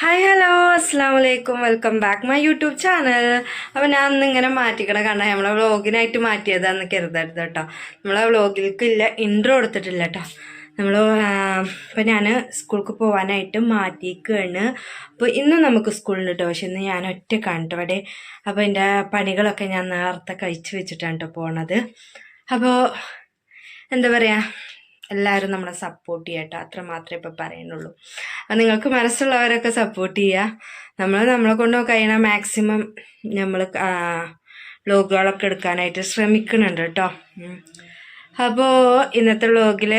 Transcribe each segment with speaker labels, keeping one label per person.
Speaker 1: Hi hello അസ്സാം വലൈക്കും welcome back my YouTube channel അപ്പോൾ ഞാൻ അന്ന് ഇങ്ങനെ മാറ്റിക്കണ കണ്ട നമ്മളെ വ്ളോഗിനായിട്ട് മാറ്റിയതാന്ന് കരുതരുത് കേട്ടോ നമ്മളെ വ്ളോഗിലേക്ക് ഇല്ല ഇൻട്രോ കൊടുത്തിട്ടില്ല കേട്ടോ നമ്മൾ അപ്പോൾ ഞാൻ സ്കൂൾക്ക് പോകാനായിട്ട് മാറ്റിയിരിക്കുകയാണ് അപ്പോൾ ഇന്ന് നമുക്ക് സ്കൂളിൽ കേട്ടോ പക്ഷെ ഇന്ന് ഞാൻ ഒറ്റ കണ്ടു അവിടെ അപ്പോൾ എന്റെ പണികളൊക്കെ ഞാൻ നേരത്തെ കഴിച്ച് വെച്ചിട്ടാണ് കേട്ടോ പോണത്. അപ്പോൾ എന്താ പറയുക എല്ലാവരും നമ്മളെ സപ്പോർട്ട് ചെയ്യട്ടോ. അത്ര മാത്രമേ ഇപ്പോൾ പറയുന്നുള്ളൂ. അപ്പം നിങ്ങൾക്ക് മനസ്സുള്ളവരൊക്കെ സപ്പോർട്ട് ചെയ്യുക നമ്മൾ നമ്മളെ കൊണ്ട് കഴിയണ മാക്സിമം നമ്മൾ വ്ലോഗുകളൊക്കെ എടുക്കാനായിട്ട് ശ്രമിക്കുന്നുണ്ട് കേട്ടോ. അപ്പോൾ ഇന്നത്തെ വ്ലോഗിൽ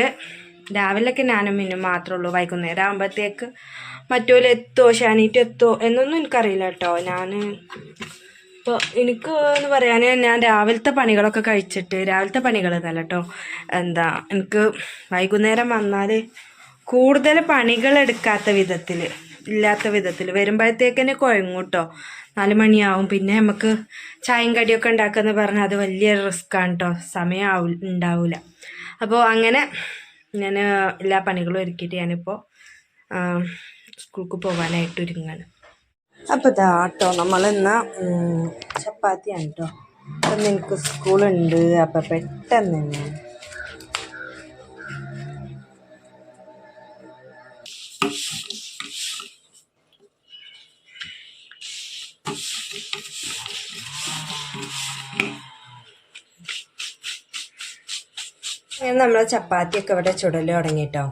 Speaker 1: രാവിലെയൊക്കെ ഞാനും മിന്നും മാത്രമേ ഉള്ളൂ. വൈകുന്നേരം ആകുമ്പോഴത്തേക്ക് മറ്റോലെത്തോ ഷാനീറ്റ് എത്തോ എന്നൊന്നും എനിക്കറിയില്ല കേട്ടോ. ഞാൻ ഇപ്പോൾ എനിക്ക് എന്ന് പറയാൻ ഞാൻ രാവിലത്തെ പണികളൊക്കെ കഴിച്ചിട്ട് രാവിലത്തെ പണികൾ എന്നല്ല കേട്ടോ എന്താ എനിക്ക് വൈകുന്നേരം വന്നാൽ കൂടുതൽ പണികൾ എടുക്കാത്ത വിധത്തിൽ ഇല്ലാത്ത വിധത്തിൽ വരുമ്പോഴത്തേക്കന്നെ കുഴങ്ങും കേട്ടോ നാല് മണിയാവും. പിന്നെ നമുക്ക് ചായയും കടിയൊക്കെ ഉണ്ടാക്കാന്ന് പറഞ്ഞാൽ അത് വലിയ റിസ്ക്കാണ് കേട്ടോ സമയം ഉണ്ടാവില്ല അപ്പോൾ അങ്ങനെ ഞാൻ എല്ലാ പണികളും ഒരുക്കിയിട്ട് ഞാനിപ്പോൾ സ്കൂൾക്ക് പോകാനായിട്ട് ഒരുങ്ങാണ്. അപ്പോൾ ഇതാ കേട്ടോ നമ്മളിന്ന് ചപ്പാത്തിയാണ് കേട്ടോ അപ്പം എനിക്ക് സ്കൂളുണ്ട് അപ്പം പെട്ടെന്ന് തന്നെ. നമ്മളെ ചപ്പാത്തിയൊക്കെ ഇവിടെ ചുടൽ തുടങ്ങിട്ടോ.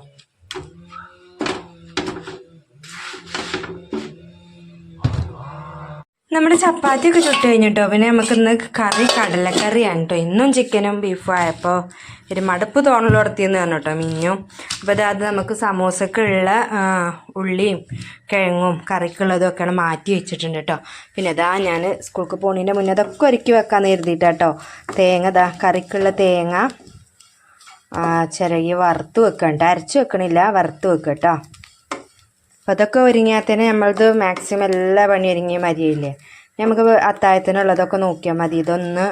Speaker 1: നമ്മുടെ ചപ്പാത്തിയൊക്കെ ചുട്ട് കഴിഞ്ഞിട്ടോ? പിന്നെ നമുക്ക് ഇന്ന് കറി കടലക്കറിയാണ് കേട്ടോ ഇന്നും ചിക്കനും ബീഫും ആയപ്പോൾ ഒരു മടുപ്പ് തോന്നലോടത്തിയെന്ന് പറഞ്ഞു കേട്ടോ മിഞ്ഞും അപ്പോൾ അത് നമുക്ക് സമൂസക്കുള്ള ഉള്ളിയും കിഴങ്ങും കറിക്കുള്ളതും ഒക്കെയാണ് മാറ്റി വെച്ചിട്ടുണ്ട് കേട്ടോ പിന്നെ അതാ ഞാൻ സ്കൂൾക്ക് പോണതിന്റെ മുന്നേ അതൊക്കെ ഒരുക്കി വെക്കാമെന്ന് കരുതിയിട്ടാട്ടോ തേങ്ങ ഇതാ കറിക്കുള്ള തേങ്ങ ചിരകി വറുത്ത് വെക്കണ്ട അരച്ച് വെക്കണില്ല വറുത്ത് വെക്കുക കേട്ടോ അപ്പോൾ അതൊക്കെ ഒരുങ്ങിയാൽ തന്നെ നമ്മളത് മാക്സിമം എല്ലാ പണി ഒരുങ്ങിയ മതിയില്ലേ നമുക്ക് അത്താഴത്തിനുള്ളതൊക്കെ നോക്കിയാൽ മതി. ഇതൊന്ന്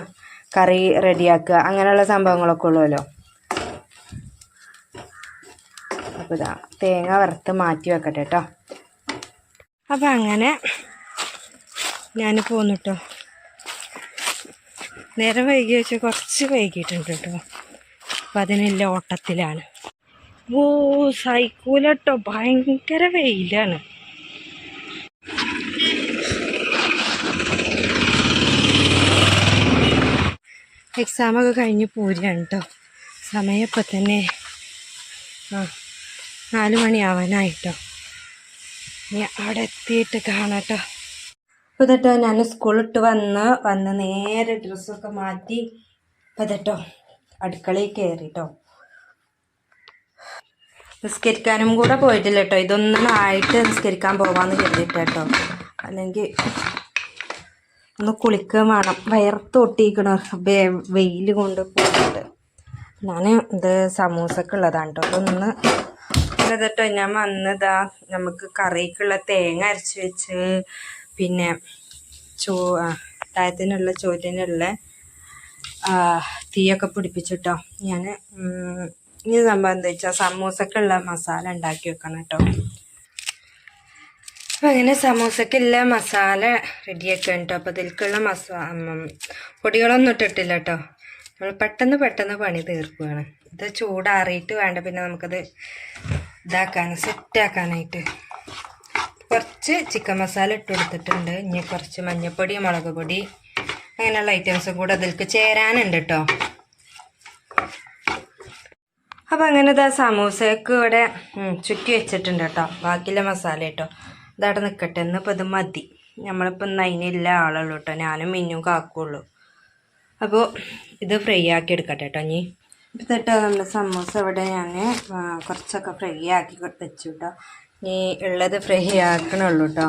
Speaker 1: കറി റെഡിയാക്കുക അങ്ങനെയുള്ള സംഭവങ്ങളൊക്കെ ഉള്ളുമല്ലോ അപ്പോൾ ഇതാ തേങ്ങ വറുത്ത് മാറ്റി വെക്കട്ടെ കേട്ടോ അപ്പം അങ്ങനെ ഞാൻ പോന്നു കേട്ടോ നേരം വൈകി വെച്ചാൽ കുറച്ച് വൈകിട്ടുണ്ട് കേട്ടോ അപ്പം അതിനുള്ള ഓട്ടത്തിലാണ്. ഓ സൈക്കൂലട്ടോ ഭയങ്കര വെയിലാണ്. എക്സാമൊക്കെ കഴിഞ്ഞ് പോരുകയാണ് കേട്ടോ സമയം ഇപ്പം തന്നെ ആ നാല് മണിയാവാനായിട്ടോ ഇനി അവിടെ എത്തിയിട്ട് കാണാട്ടോ അപ്പോൾ ഞാൻ സ്കൂളിട്ട് വന്ന് വന്ന് നേരെ ഡ്രസ്സൊക്കെ മാറ്റി ഇപ്പം ഇതട്ടോ അടുക്കളയിൽ കയറിട്ടോ നിസ്കരിക്കാനും കൂടെ പോയിട്ടില്ല കേട്ടോ ഇതൊന്നും ആയിട്ട് നിസ്കരിക്കാൻ പോവാന്ന് കരുതിയിട്ട് കേട്ടോ അല്ലെങ്കിൽ ഒന്ന് കുളിക്കാൻ വേണം. വയർത്തൊട്ടിക്കണ വെയിൽ കൊണ്ട് പോയിട്ട്. ഞാൻ ഇത് സമൂസക്ക് ഉള്ളതാണ് കേട്ടോ ഒന്ന് കേട്ടോ ഞാൻ വന്നതാ നമുക്ക് കറിക്കുള്ള തേങ്ങ അരച്ച് വെച്ച് പിന്നെ ചോ താഴത്തിനുള്ള ചോറ്റിനുള്ള തീയൊക്കെ പിടിപ്പിച്ചിട്ടോ ഞാൻ ഇനി സംഭവം എന്താ വെച്ചാൽ സമൂസക്കുള്ള മസാല ഉണ്ടാക്കി വെക്കണം കേട്ടോ. അപ്പം അങ്ങനെ സമൂസക്കുള്ള മസാല റെഡിയാക്കണം കേട്ടോ. അപ്പോൾ ഇതിലേക്കുള്ള മസാ പൊടികളൊന്നും ഇട്ടിട്ടില്ല കേട്ടോ. നമ്മൾ പെട്ടെന്ന് പെട്ടെന്ന് പണി തീർക്കുകയാണ്. ഇത് ചൂടാറിയിട്ട് വേണ്ട പിന്നെ നമുക്കത് ഇതാക്കാൻ സെറ്റാക്കാനായിട്ട്. കുറച്ച് ചിക്കൻ മസാല ഇട്ട് കൊടുത്തിട്ടുണ്ട്. ഇനി കുറച്ച് മഞ്ഞൾപ്പൊടി മുളക് പൊടി അങ്ങനെയുള്ള ഐറ്റംസും കൂടെ അതിലേക്ക് ചേരാനുണ്ട് കേട്ടോ. അപ്പം അങ്ങനെ ഇതാ സമൂസയൊക്കെ ഇവിടെ ചുറ്റി വെച്ചിട്ടുണ്ട് കേട്ടോ. ബാക്കിയുള്ള മസാല കേട്ടോ. ഇതവിടെ നിൽക്കട്ടെ എന്നിപ്പോൾ ഇത് മതി. നമ്മളിപ്പോൾ ഇന്ന് അതിനില്ല ആളുള്ളൂ കേട്ടോ. ഞാനും മിന്നും കാക്കുള്ളൂ അപ്പോൾ ഇത് ഫ്രൈ ആക്കി എടുക്കട്ടെ കേട്ടോ ഇനി. ഇപ്പം നമ്മുടെ സമൂസ ഇവിടെ ഞാൻ കുറച്ചൊക്കെ ഫ്രൈ ആക്കി വെച്ചു കേട്ടോ. ഇനി ഉള്ളത് ഫ്രൈ ആക്കണുള്ളൂ കേട്ടോ.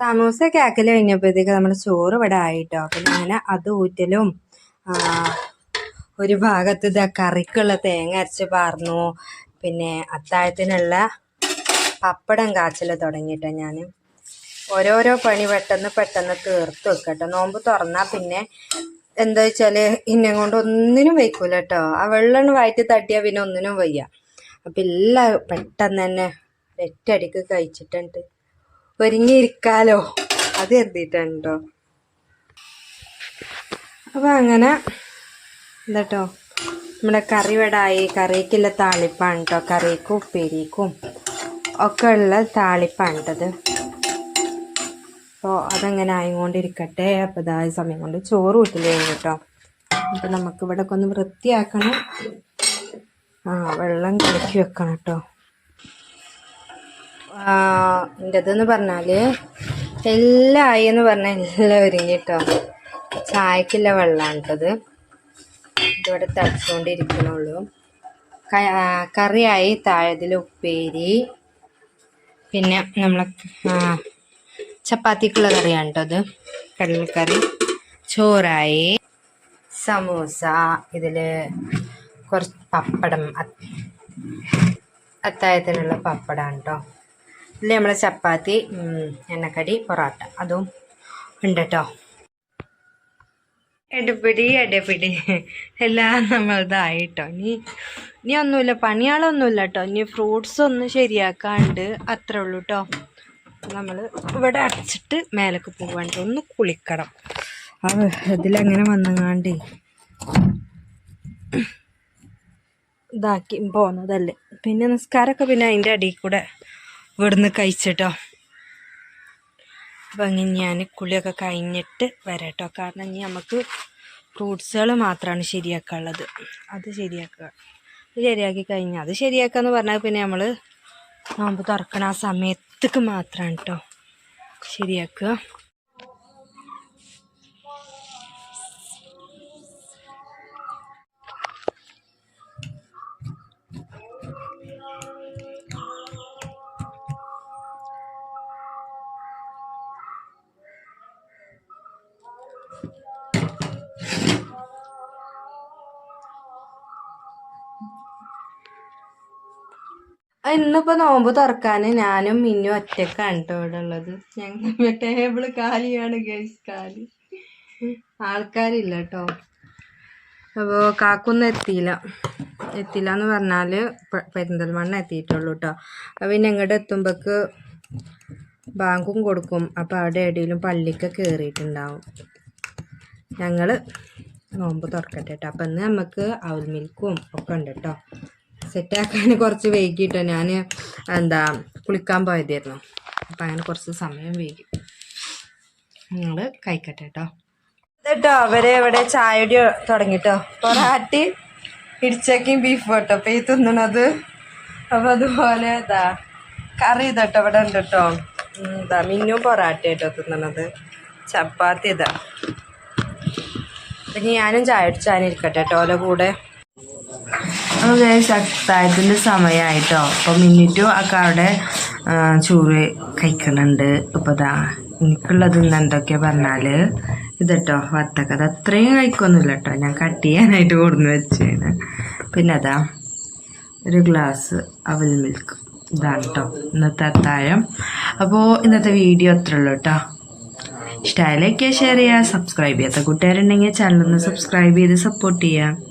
Speaker 1: സമൂസ ആക്കൽ കഴിഞ്ഞപ്പോഴത്തേക്ക് നമ്മുടെ ചോറ് ഇവിടെ ആയിട്ടോ. അപ്പം അങ്ങനെ അത് ഊറ്റലും ഒരു ഭാഗത്ത് ഇതാ കറിക്കുള്ള തേങ്ങ അരച്ച് പാർന്നു. പിന്നെ അത്താഴത്തിനുള്ള പപ്പടം കാച്ചൽ തുടങ്ങിയിട്ടോ ഞാൻ ഓരോരോ പണി പെട്ടെന്ന് പെട്ടെന്ന് തീർത്ത് വെക്കട്ടോ. നോമ്പ് തുറന്നാൽ പിന്നെ എന്താ വെച്ചാൽ ഇന്നെ കൊണ്ട് ഒന്നിനും വയ്ക്കൂല കേട്ടോ ആ വെള്ളം വയറ്റി തട്ടിയാൽ പിന്നെ ഒന്നിനും വയ്യ. അപ്പം എല്ലാം പെട്ടെന്ന് തന്നെ ഒറ്റടിക്ക് കഴിച്ചിട്ടുണ്ട് ഒരുങ്ങിയിരിക്കാലോ അത് കരുതിയിട്ടുണ്ടോ അപ്പം അങ്ങനെ എന്താട്ടോ? നമ്മുടെ കറി വടായി കറിക്കുള്ള താളിപ്പാണ് കേട്ടോ കറിക്കും ഉപ്പേരിക്കും ഒക്കെ ഉള്ള താളിപ്പാണ് കേട്ടത് അപ്പോൾ അതങ്ങനെ ആയിക്കൊണ്ടിരിക്കട്ടെ. അപ്പോൾ ഇതായ സമയം കൊണ്ട് ചോറ് കഴിഞ്ഞു കേട്ടോ അപ്പം നമുക്ക് ഇവിടെ ഒന്ന് വൃത്തിയാക്കണം. ആ വെള്ളം കലക്കി വെക്കണം കേട്ടോ എന്റെതെന്ന് പറഞ്ഞാൽ എല്ലാം ആയി എന്ന് പറഞ്ഞാൽ എല്ലാം ഒരുങ്ങി കേട്ടോ ചായക്കുള്ള വെള്ളമാണ് കേട്ടത് ഇതിവിടെ തടിച്ചുകൊണ്ടിരിക്കണുള്ളൂ കറിയായി താഴത്തിൽ ഉപ്പേരി പിന്നെ നമ്മൾ ചപ്പാത്തിക്കുള്ള കറിയാണ് കേട്ടത് കടലക്കറി ചോറായി സമൂസ ഇതിൽ കുറച്ച് പപ്പടം അത്തായത്തിനുള്ള പപ്പടമാണ് കേട്ടോ ഇതിൽ നമ്മളെ ചപ്പാത്തി എണ്ണക്കടി പൊറോട്ട അതും ഉണ്ട് കേട്ടോ എടുപ്പിടി എടുപ്പിടി എല്ലാം നമ്മളതായിട്ടോ നീ നീ ഇനി ഒന്നുമില്ല പണിയാളൊന്നുമില്ല കേട്ടോ ഇനി ഫ്രൂട്ട്സ് ഒന്ന് ശരിയാക്കാണ്ട് അത്രേ ഉള്ളൂ കേട്ടോ നമ്മൾ ഇവിടെ അടച്ചിട്ട് മേലേക്ക് പോകാണ്ട് ഒന്ന് കുളിക്കണം. അത് ഇതിലങ്ങനെ വന്നങ്ങാണ്ടേ? ഇതാക്കി പോകുന്നതല്ലേ പിന്നെ നിസ്കാരമൊക്കെ പിന്നെ അതിന്റെ അടിയിൽ കൂടെ ഇവിടുന്ന് കഴിച്ചിട്ടോ അപ്പം അങ്ങനെ ഞാൻ കുളിയൊക്കെ കഴിഞ്ഞിട്ട് വരാം കേട്ടോ കാരണം ഇനി നമുക്ക് ഫ്രൂട്ട്സുകൾ മാത്രമാണ് ശരിയാക്കാനുള്ളത്. അത് ശരിയാക്കുക. അത് ശരിയാക്കി കഴിഞ്ഞാൽ അത് ശരിയാക്കുക എന്ന് പറഞ്ഞാൽ പിന്നെ നമ്മൾ നോമ്പ് തുറക്കണ ആ സമയത്തേക്ക് മാത്രമാണ് കേട്ടോ ശരിയാക്കുക. ഇന്നിപ്പോ നോമ്പ് തുറക്കാന് ഞാനും മിന്നും ഒറ്റക്കാണ് കേട്ടോ ഇവിടെ ഉള്ളത്. ഞങ്ങൾ ടേബിൾ കാലിയാണ് ഗൈസ് കാലി. ആൾക്കാരില്ല കേട്ടോ അപ്പോ കാക്കൊന്നും എത്തിയില്ല. എത്തിയില്ല എന്ന് പറഞ്ഞാൽ പെരിന്തൽമണ്ണ എത്തിയിട്ടുള്ളൂ കേട്ടോ അപ്പൊ പിന്നെ ഇങ്ങോട്ട് ബാങ്കും കൊടുക്കും. അപ്പൊ അവിടെ എവിടെയെങ്കിലും പള്ളിക്ക് കയറിയിട്ടുണ്ടാവും ഞങ്ങൾ നോമ്പ് തുറക്കട്ടെ കേട്ടോ അപ്പം ഇന്ന് നമുക്ക് അവൽ മിൽക്കും ഒക്കെ ഉണ്ട് കേട്ടോ സെറ്റാക്കാൻ കുറച്ച് വൈകിട്ടോ ഞാൻ എന്താ കുളിക്കാൻ പോയതായിരുന്നു. അപ്പം അങ്ങനെ കുറച്ച് സമയം വൈകി. നിങ്ങൾ കഴിക്കട്ടെ കേട്ടോ കേട്ടോ അവരെ ഇവിടെ ചായടി തുടങ്ങിട്ടോ. പൊറാട്ടി ഇടിച്ചക്കയും ബീഫ് കേട്ടോ അപ്പം ഈ തിന്നണത്. അപ്പം അതുപോലെ ഇതാ കറി ഇതട്ടോ ഇവിടെ ഉണ്ട് കേട്ടോ എന്താ മിന്നും പൊറാട്ട കേട്ടോ തിന്നണത്. ചപ്പാത്തി ഇതാ. അപ്പം ഞാനും ചായ അടിച്ചാനിരിക്കട്ടെ കേട്ടോ ഓലെ കൂടെ. അത് അത്താഴത്തിന്റെ സമയമായിട്ടോ അപ്പോൾ മിന്നിറ്റും ആ, ചോറ് കഴിക്കണുണ്ട്. ഇപ്പോൾ ഇതാ എനിക്കുള്ളത് ഇന്ന് എന്തൊക്കെയാ പറഞ്ഞാൽ ഇതട്ടോ അത് അത്രയും കഴിക്കൊന്നുമില്ല കേട്ടോ ഞാൻ കട്ട് ചെയ്യാനായിട്ട് കൊടുന്ന് വെച്ചാണ് പിന്നെ അതാ ഒരു ഗ്ലാസ് അവൽ മിൽക്ക് ഇതാണ് കേട്ടോ ഇന്നത്തെ അത്താഴം അപ്പോൾ ഇന്നത്തെ വീഡിയോ അത്രേ ഉള്ളൂ കേട്ടോ ഇഷ്ടമായ ഷെയർ ചെയ്യുക. സബ്സ്ക്രൈബ് ചെയ്യാത്ത കൂട്ടുകാരുണ്ടെങ്കിൽ ചാനൽ ഒന്ന് സബ്സ്ക്രൈബ് ചെയ്ത് സപ്പോർട്ട് ചെയ്യുക.